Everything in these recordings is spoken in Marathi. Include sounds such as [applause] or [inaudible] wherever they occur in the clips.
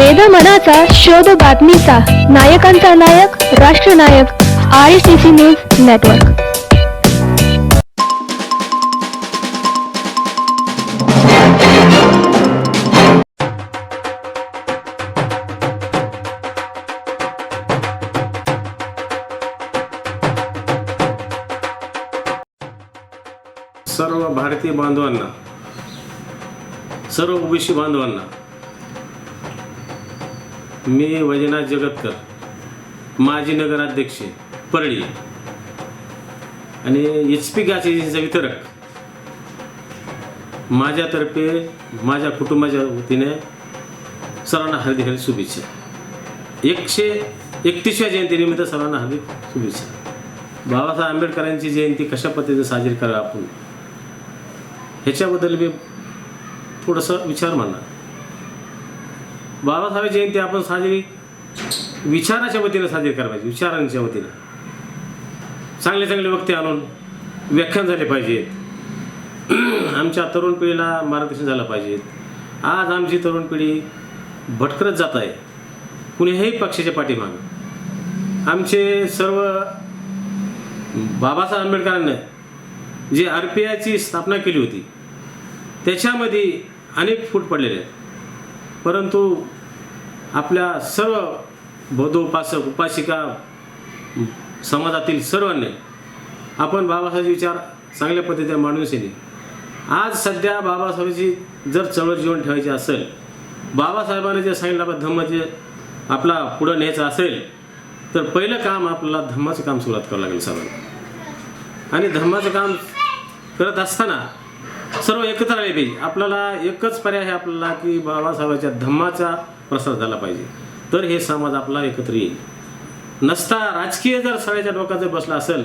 वेद मनाचा शोध बातमीचा. नायकांचा नायक राष्ट्रनायक I C C news network सर्व भारतीय बांधवांना सर्व ओबीसी बांधवांना मी वैजनाथ जगतकर माजी नगराध्यक्ष परळी. आणि एच पी गॅस एजन्सीचा वितरक. माझ्यातर्फे माझ्या कुटुंबाच्या वतीने सर्वांना हार्दिक हार्दिक शुभेच्छा. एकशे एकतीसव्या जयंतीनिमित्त सर्वांना हार्दिक शुभेच्छा. बाबासाहेब आंबेडकरांची जयंती कशा पद्धतीने साजरी करा आपण? ह्याच्याबद्दल मी थोडंसं विचार मांडणार. बाबासाहेब जयंती आपण साजरी विचाराच्या वतीनं साजरी करायला पाहिजे विचारांच्या वतीनं. चांगले चांगले वक्ते आणून व्याख्यान झाले पाहिजेत. आमच्या तरुण पिढीला मार्गदर्शन झालं पाहिजेत. आज आमची तरुण पिढी भटकरत जात आहे. कुणीही पक्षाच्या पाठीमाग. आमचे सर्व बाबासाहेब आंबेडकरांनी जी आर पी आयची स्थापना केली होती त्याच्यामध्ये अनेक फूट पडलेले आहेत. परंतु आपल्या सर्व बोधोपासक उपासिका समाजातील सर्वांनी आपण बाबासाहेब विचार चांगल्या पद्धतीने मांडून आज सध्या बाबासाहेबांची जर चळवळ जीवन ठेवायची असेल बाबासाहेबांनी जे सांगितलं आपण धम्म जे आपला पुढं न्यायचं असेल तर पहिलं काम आपल्याला धम्माचं काम सुरुवात करावं लागेल सर्वांना आणि धम्माचं काम करत असताना सर्व एकत्र आले पाहिजे आपल्याला एकच पर्याय आहे आपल्याला की बाबासाहेबांच्या धम्माचा प्रसार झाला पाहिजे. तर हे समाज आपला एकत्र येईल. नसता राजकीय जर सगळ्याच्या डोक्यात जर बसला असेल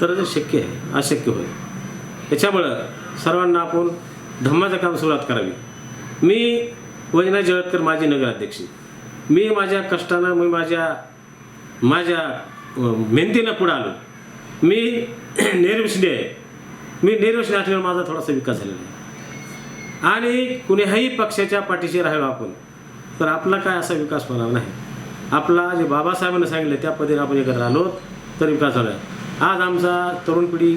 तर ते शक्य आहे अशक्य होईल. त्याच्यामुळं सर्वांना आपण धम्माचं काम सुरुवात करावी. मी वैना जळतकर माझी नगराध्यक्ष. मी माझ्या कष्टानं मी माझ्या माझ्या मेहनतीनं पुढं आलो. मी [clears throat] निर्विषणी आहे. मी निर्विषणी असल्यावर माझा थोडासा विकास झालेला आहे. आणि कुणीही पक्षाच्या पाठीशी राहावं आपण तर आपला काय असा विकास होणार नाही. आपला जे बाबासाहेबांनी सांगितलं त्या पद्धतीने आपण एकत्र आलो तर विकास झाला. आहे आज आमचा तरुण पिढी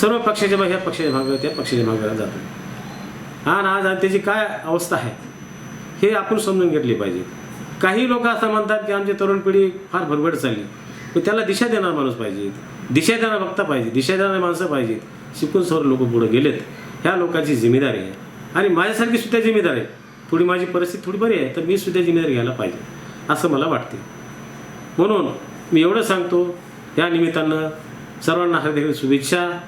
सर्व पक्षाच्या मागे ह्या पक्षाच्या मागे त्या पक्षाच्या मागे जातो. आणि आज त्याची काय अवस्था आहे हे आपण समजून घेतली पाहिजे. काही लोक असं म्हणतात की आमची तरुण पिढी फार भरभट चालली. पण त्याला दिशा देणार माणूस पाहिजे. दिशा देणारा बघता पाहिजे. दिशा देणारे माणसं पाहिजेत. शिकून सर्व लोक पुढं गेलेत. ह्या लोकांची जिम्मेदारी आहे. आणि माझ्यासारखी सुद्धा जिम्मेदारी आहे. थोडी माझी परिस्थिती थोडी बरी आहे तर मी सुद्धा जिम्मेदारी घ्यायला पाहिजे असं मला वाटते म्हणून मी एवढं सांगतो या निमित्तानं सर्वांना हार्दिक शुभेच्छा.